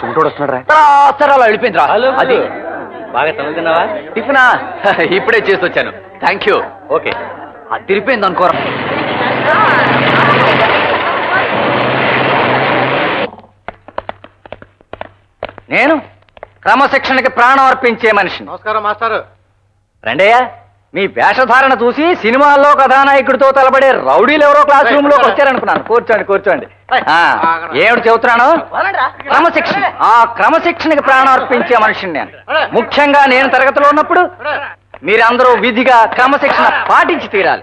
చుంటోడు వస్తున్నాడు వెళ్ళిపోయింది రా అది. బాగా చదువుతున్నావా? టిఫినా? ఇప్పుడే చేసి వచ్చాను థ్యాంక్ యూ ఓకే. అది తిరిపోయింది అనుకోరా. నేను క్రమశిక్షణకి ప్రాణం అర్పించే మనిషిని. నమస్కారం మాస్టర్. రండయ్య. మీ వేషధారణ చూసి సినిమాల్లో కథానాయకుడితో తలబడే రౌడీలు ఎవరో క్లాస్ రూమ్లోకి వచ్చారనుకున్నాను. కూర్చోండి కూర్చోండి. ఏమిటి చెబుతున్నాను? క్రమశిక్షణ. ఆ క్రమశిక్షణకి ప్రాణం అర్పించే మనిషిని నేను. ముఖ్యంగా నేను తరగతిలో ఉన్నప్పుడు మీరందరూ విధిగా క్రమశిక్షణ పాటించి తీరాలి.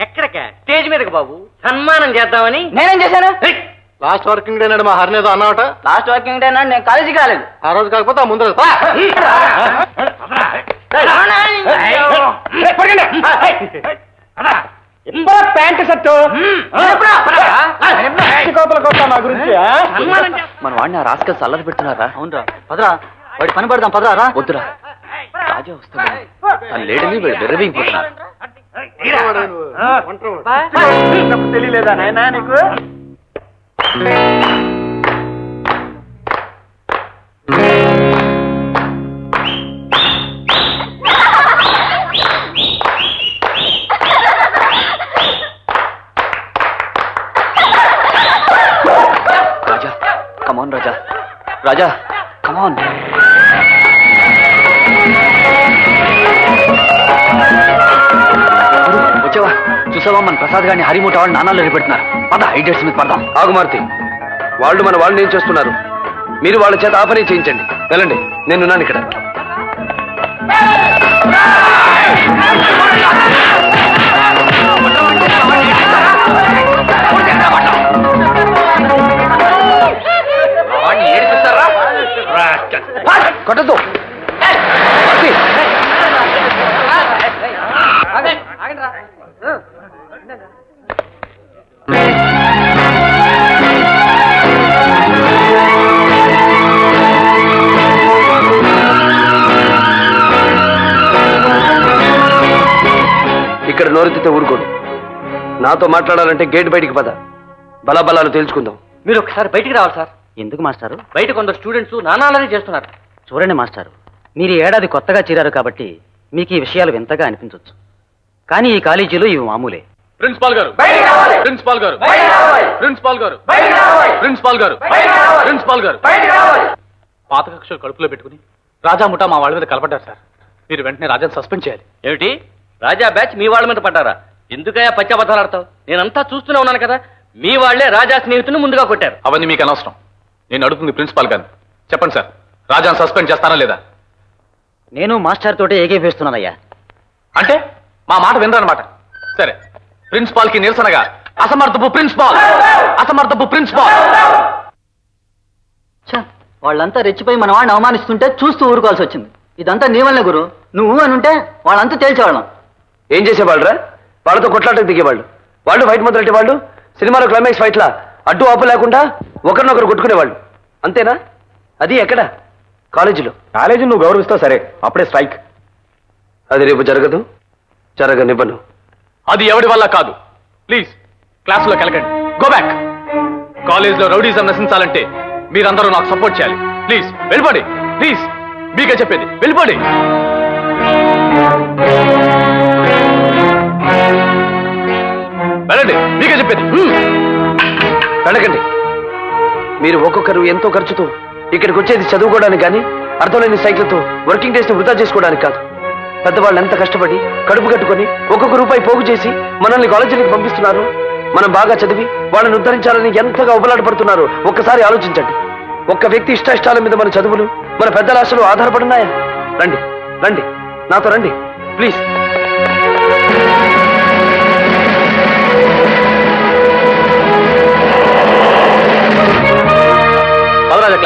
ఎక్కడిక? స్టేజ్ మీదకి బాబు. సన్మానం చేద్దామని. నేనేం చేశాను? లాస్ట్ వర్కింగ్ డే నాడు మా హరినేదో అన్నమాట లాస్ట్ వర్కింగ్ డే నాడు నేను కాలేజీకి రాలేదు ఆ రోజు కాకపోతే ఆ ముందు రోజు. ప్యాంట్ షర్టు మన వాడిని ఆ రాసుకెళ్ళి చల్లది పెడుతున్నారా అవునరా పదరా వాడి పని పడదాం పదరా రా వద్దురా రాజా వస్తాడు ఆ లేడీని వీడు. ఒంటరివాడు. తెలియలేదా నాయనా నీకు రాజా కమాన్ రాజా రాజా కమాన్ వచ్చావా చూసావా మన ప్రసాద్ గారిని హరిమూట వాళ్ళు నానాలు పెడుతున్నారు పద ఐడియట్స్ మీద పడదాం. ఆగుమార్తి వాళ్ళు మన వాళ్ళని ఏం చేస్తున్నారు? మీరు వాళ్ళ చేత ఆ పని చేయించండి. వెళ్ళండి నేనున్నాను ఇక్కడ. కొట్టద్దు. నాతో మాట్లాడాలంటే గేట్ బయటికి పద. బలాబలాలు తేల్చుకుందాం. మీరు ఒకసారి బయటికి రావాలి సార్. ఎందుకు మాస్టారు? బయట కొందరు స్టూడెంట్స్ నానాలని చేస్తున్నారు. చూడండి మాస్టారు మీరు ఏడాది కొత్తగా చేరారు కాబట్టి మీకు ఈ విషయాలు వింతగా అనిపించవచ్చు కానీ ఈ కాలేజీలో ఇవి మామూలే. ప్రిన్సిపాల్ గారు ప్రిన్సిపాల్ గారు ప్రిన్సిపాల్ గారు ప్రిన్సిపాల్ గారు ప్రిన్సిపాల్ గారు. పాత కక్షలు కడుపులో పెట్టుకుని రాజా ముఠా మా వాళ్ళ మీద కలపడ్డారు సార్. మీరు వెంటనే రాజాని సస్పెండ్ చేయాలి. ఏమిటి? రాజా బ్యాచ్ మీ వాళ్ళ మీద పడ్డారా? ఎందుకయ్యా పచ్చి అబద్ధాలు ఆడతావు? నేనంతా చూస్తూనే ఉన్నాను కదా. మీ వాళ్ళే రాజా స్నేహితుని ముందుగా కొట్టారు. అవన్నీ మీకు అనవసరం. నేను అడుగుతుంది ప్రిన్సిపాల్ గారు చెప్పండి సార్ రాజాని సస్పెండ్ చేస్తానా లేదా? నేను మాస్టర్ తోటే ఏకీపిస్తున్నానయ్యా అంటే? మా మాట వినరన్నమాట. సరే ప్రిన్సిపాల్కి నిరసనగా అసమర్థపు ప్రిన్సిపాల్! అసమర్థపు ప్రిన్సిపాల్! వాళ్ళంతా రెచ్చిపోయి మన వాడిని అవమానిస్తుంటే చూస్తూ ఊరుకోవాల్సి వచ్చింది. ఇదంతా నీ వల్లే గురు. నువ్వు అని ఉంటే వాళ్ళంతా తేల్చేవాళ్ళం. ఏం చేసేవాళ్ళరా? వాళ్ళతో కొట్లాటకు దిగేవాళ్ళు. వాళ్ళు ఫైట్ మొదలెట్టే వాళ్ళు సినిమాలో క్లైమాక్స్ ఫైట్లా అడ్డు ఆపు లేకుండా ఒకరినొకరు కొట్టుకునేవాళ్ళు. అంతేనా? అది ఎక్కడ? కాలేజీలో. కాలేజీ నువ్వు గౌరవిస్తావు సరే. అప్పుడే స్ట్రైక్. అది రేపు జరగదు. జరగనివ్వను. అది ఎవడి వల్ల కాదు. ప్లీజ్ క్లాసులో కెలకండి. గో బ్యాక్ కాలేజ్లో రౌడీజం నశించాలంటే మీరందరూ నాకు సపోర్ట్ చేయాలి. ప్లీజ్ వెళ్ళిపోండి. ప్లీజ్ మీకే చెప్పేది. వెళ్ళిపోండి. వెళ్ళండి. మీకే చెప్పేది. వెళ్ళకండి. మీరు ఒక్కొక్కరు ఎంతో ఖర్చుతో ఇక్కడికి వచ్చేది చదువుకోవడానికి కానీ అర్థం లేని సైకిల్తో వర్కింగ్ డేస్ వృధా చేసుకోవడానికి కాదు. పెద్దవాళ్ళు ఎంత కష్టపడి కడుపు కట్టుకొని ఒక్కొక్క రూపాయి పోగు చేసి మనల్ని కాలేజీలకు పంపిస్తున్నారు. మనం బాగా చదివి వాళ్ళని ఉద్ధరించాలని ఎంతగా ఉపలాడపడుతున్నారు ఒక్కసారి ఆలోచించండి. ఒక్క వ్యక్తి ఇష్ట ఇష్టాల మీద మన చదువులు మన పెద్దల ఆశలు ఆధారపడున్నాయా? రండి రండి. నాతో రండి. ప్లీజ్.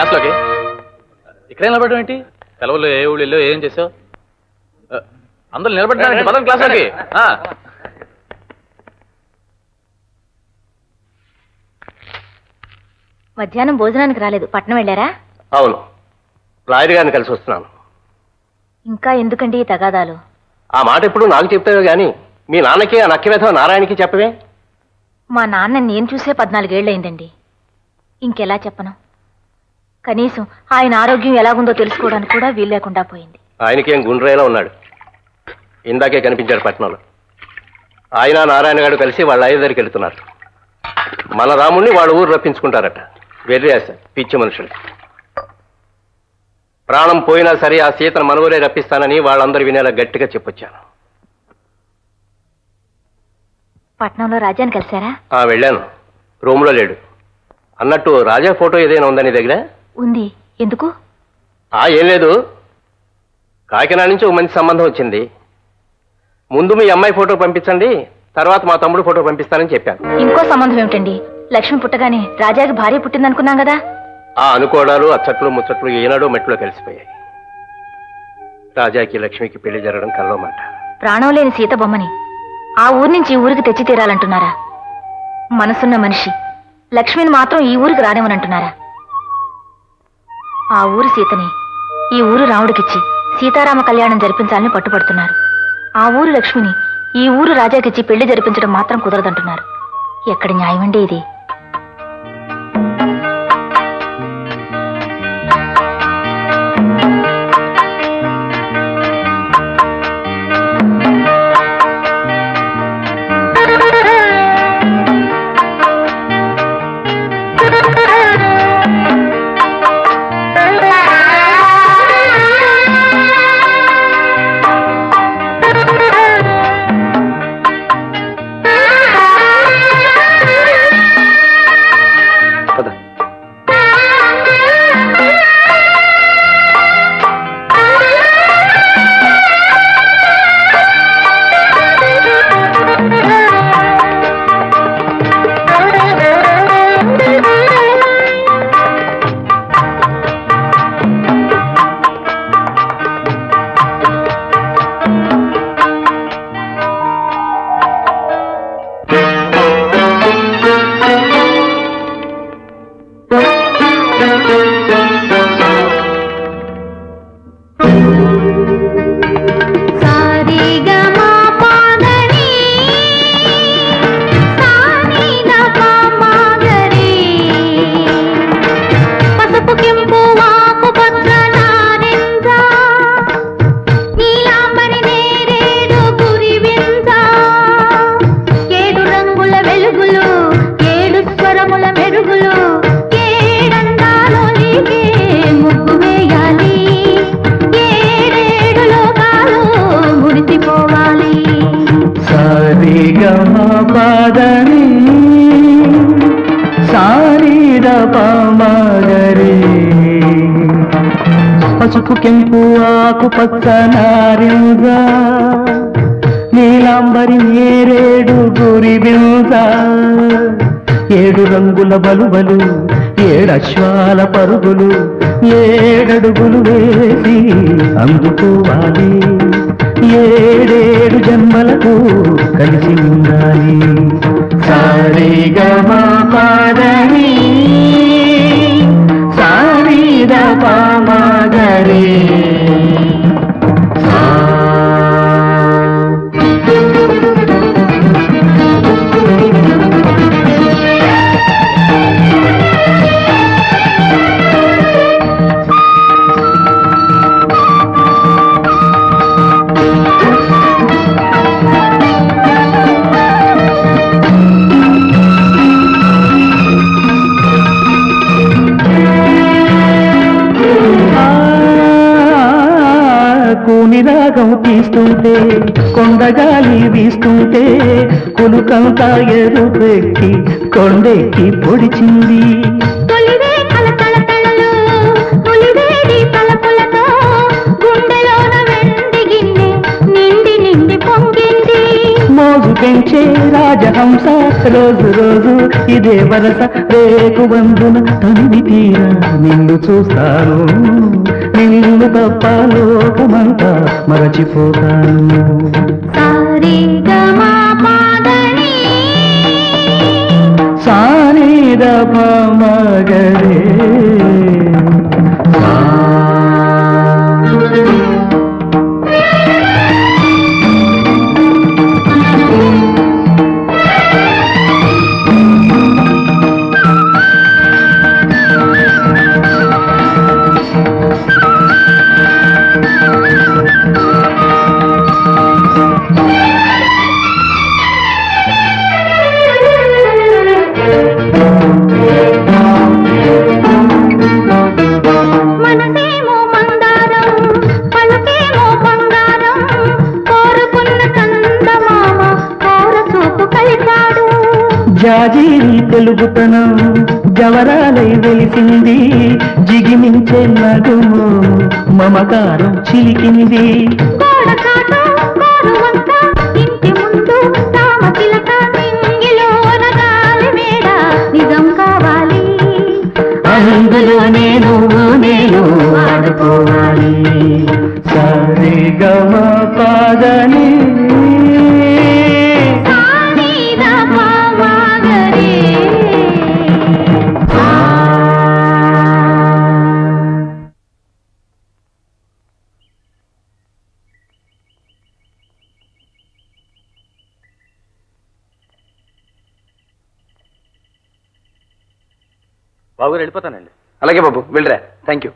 క్లాస్లోకి? ఇక్కడే నిలబడడం ఏంటి? సెలవుల్లో ఏ ఊళ్ళో ఏం చేసావు? అందరూ నిలబడ్డారండి పదం క్లాస్లోకి? ఆ. మధ్యాహ్నం భోజనానికి రాలేదు. పట్నం వెళ్ళారా? అవును. లాయర్ గారిని కలిసి వస్తున్నాను. ఇంకా ఎందుకండి ఈ తగాదాలు? ఆ మాట ఇప్పుడు నాకు చెప్తావు గాని మీ నాన్నకి ఆ నక్కివేధ నారాయణకి చెప్పవే? మా నాన్న నేను చూసే పద్నాలుగేళ్ళయిందండి ఇంకెలా చెప్పను? కనీసం ఆయన ఆరోగ్యం ఎలాగుందో తెలుసుకోవడానికి కూడా వీలు లేకుండా పోయింది. ఆయనకేం గుండ్రేలా ఉన్నాడు. ఇందాకే కనిపించాడు పట్నంలో. ఆయన నారాయణ గారు కలిసి వాళ్ళ అయ్య దగ్గరికి వెళ్తున్నారు. మన రాముణ్ణి వాళ్ళ ఊరు రప్పించుకుంటారట. వెర్రేస పిచ్చి మనుషులు. ప్రాణం పోయినా సరే ఆ సీతను మన ఊరే రప్పిస్తానని వాళ్ళందరూ వినేలా గట్టిగా చెప్పొచ్చాను. పట్నంలో రాజాని కలిశారా? ఆ వెళ్ళాను. రూమ్లో లేడు. అన్నట్టు రాజా ఫోటో ఏదైనా ఉందా నీ దగ్గర? ఉంది. ఎందుకు? ఆ ఏం లేదు. కాకినాడ నుంచి ఒక మంచి సంబంధం వచ్చింది. ముందు మీ అమ్మాయి ఫోటో పంపించండి తర్వాత మా తమ్ముడు ఫోటో పంపిస్తానని చెప్పాను. ఇంకో సంబంధం ఏమిటండి? లక్ష్మి పుట్టగానే రాజాకి భార్య పుట్టిందనుకున్నాం కదా? ఆ అనుకోవడాలు అచ్చట్లు ముచ్చట్లు ఏనాడో మెట్లో కలిసిపోయాయి. రాజాకి లక్ష్మికి పెళ్ళి జరగడం కల్లో మాట. ప్రాణం లేని సీత బొమ్మని ఆ ఊరి నుంచి ఊరికి తెచ్చి తీరాలంటున్నారా? మనసున్న మనిషి. లక్ష్మిని మాత్రం ఈ ఊరికి రానివ్వనంటున్నారా? ఆ ఊరి సీతని ఈ ఊరు రాముడికిచ్చి సీతారామ కళ్యాణం జరిపించాలని పట్టుపడుతున్నారు ఆ ఊరు లక్ష్మిని ఈ ఊరు రాజాకిచ్చి పెళ్ళి జరిపించడం మాత్రం కుదరదంటున్నారు. ఎక్కడి న్యాయమండి ఇది? పసుపు కెంపు ఆకు పచ్చ నారింజ నీలాంబరి ఏరేడు గురి బింజ. ఏడు రంగుల బలుబలు ఏడశ్వాల పరుగులు ఏడడుగులు వేసి అందుకోవాలి. ఏడేడు జన్మలకు కలిసి ఉండాలి. సారీగా మా పాదని Padre. రాగం తీస్తుంటే కొండగాలి వీస్తుంటే కులుకంతా ఎరుపెక్కి కొండెక్కి పొడిచింది. పెంచే రాజహంస రోజు రోజు ఇదే వరస రేపు వందున తనివి తీరా నిన్ను చూస్తాను. నిన్ను తప్ప లోకమంతా మరచిపోతాను. సారీ జాజీరి తెలుగుతనం జవరాలై వెలిసింది జిగిమించే నడుము మమకారం చిలికింది. కోరువంత ఇంటి ముందు రామచిలక మింగిలోన బాబు వెళ్ళిపోతానండి. అలాగే బాబు వెళ్ళరా. థ్యాంక్ యూ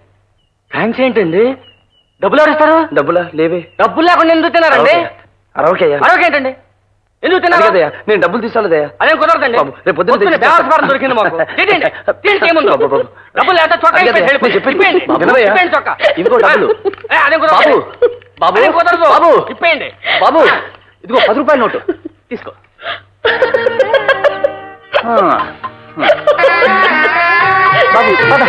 థ్యాంక్స్ ఏంటండి? డబ్బులు ఎవరు ఇస్తారు? డబ్బులా? లేవే. డబ్బులు లేకుండా ఎందుకు తిన్నారండి? అరవకయ్యా మరొకేంటండి ఎందుకు తిన్నారు? నేను డబ్బులు తీసుకోలేదయ్యా. అదేం కుదరదండి? బాబు, రేపు పొద్దున్న దొరికింది మాకు. ఏముందో. బాబు, బాబు. డబ్బులు లేకపోతే చొక్కా. బాబు, వినవయ్యా? ఇప్పేయండి చొక్కా. ఇదిగో డబ్బులు. ఏ, అదేం కుదరదు. బాబు, కుదరదు. బాబు. ఇప్పేయండి. బాబు ఇదిగో పది రూపాయల నోటు. తీసుకో. ఆ. బాబు పద